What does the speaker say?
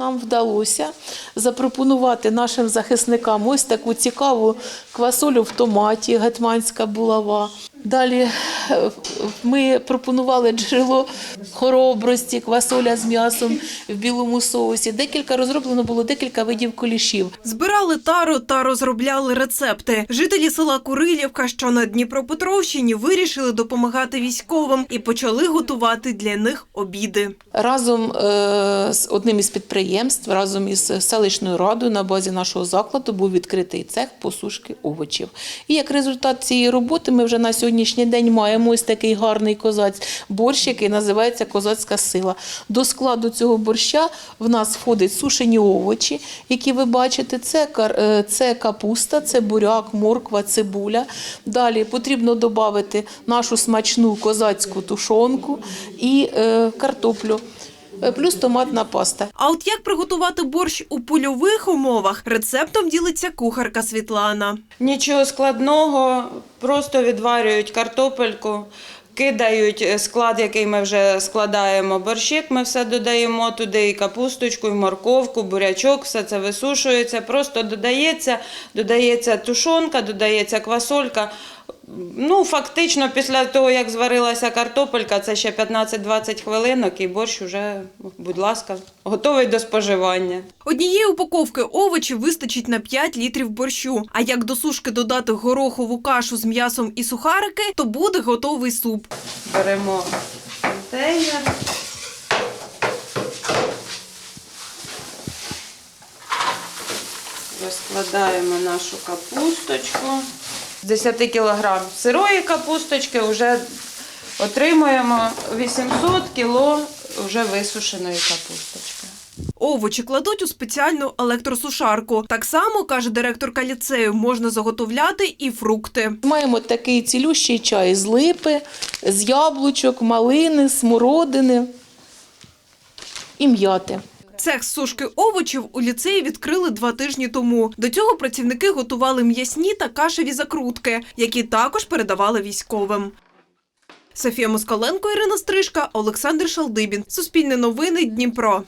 Нам вдалося запропонувати нашим захисникам ось таку цікаву квасолю в томаті, гетьманська булава. Далі е, ми пропонували джерело хоробрості, квасоля з м'ясом в білому соусі. Декілька розроблено було декілька видів кулішів. Збирали тару та розробляли рецепти. Жителі села Курилівка, що на Дніпропетровщині, вирішили допомагати військовим і почали готувати для них обіди. Разом е, з одним із підприємств, разом із селищною радою на базі нашого закладу був відкритий цех посушки овочів. І як результат цієї роботи ми вже на сьогоднішній день маємо ось такий гарний козаць борщ, який називається козацька сила. До складу цього борща в нас входить сушені овочі, які ви бачите. Це, е, це капуста, це буряк, морква, цибуля. Далі потрібно додати нашу смачну козацьку тушонку і е, картоплю. Е, Плюс томатна паста. А от як приготувати борщ у польових умовах, рецептом ділиться кухарка Світлана. Нічого складного, просто відварюють картопельку, кидають е, склад, який ми вже складаємо борщик. Ми все додаємо туди і капусточку, і морковку, бурячок, все це висушується. Просто додається, додається тушонка, додається квасолька. Ну, фактично, після того, як зварилася картопелька, це ще 15-20 хвилинок, і борщ вже, будь ласка, готовий до споживання. Однієї упаковки овочів вистачить на 5 літрів борщу. А як до сушки додати горохову кашу з м'ясом і сухарики, то буде готовий суп. Беремо контейнер. Розкладаємо нашу капусточку. З 10 кг сирої капусточки вже отримуємо 800 кг вже висушеної капусточки. Овочі кладуть у спеціальну електросушарку. Так само, каже директорка ліцею, можна заготовляти і фрукти. Маємо такий цілющий чай з липи, з яблучок, малини, смородини і м'яти. Цех сушки овочів у ліцеї відкрили два тижні тому. До цього працівники готували м'ясні та кашеві закрутки, які також передавали військовим. Софія Москаленко, Ірина Стрижка, Олександр Шалдибін. Суспільне новини Дніпро.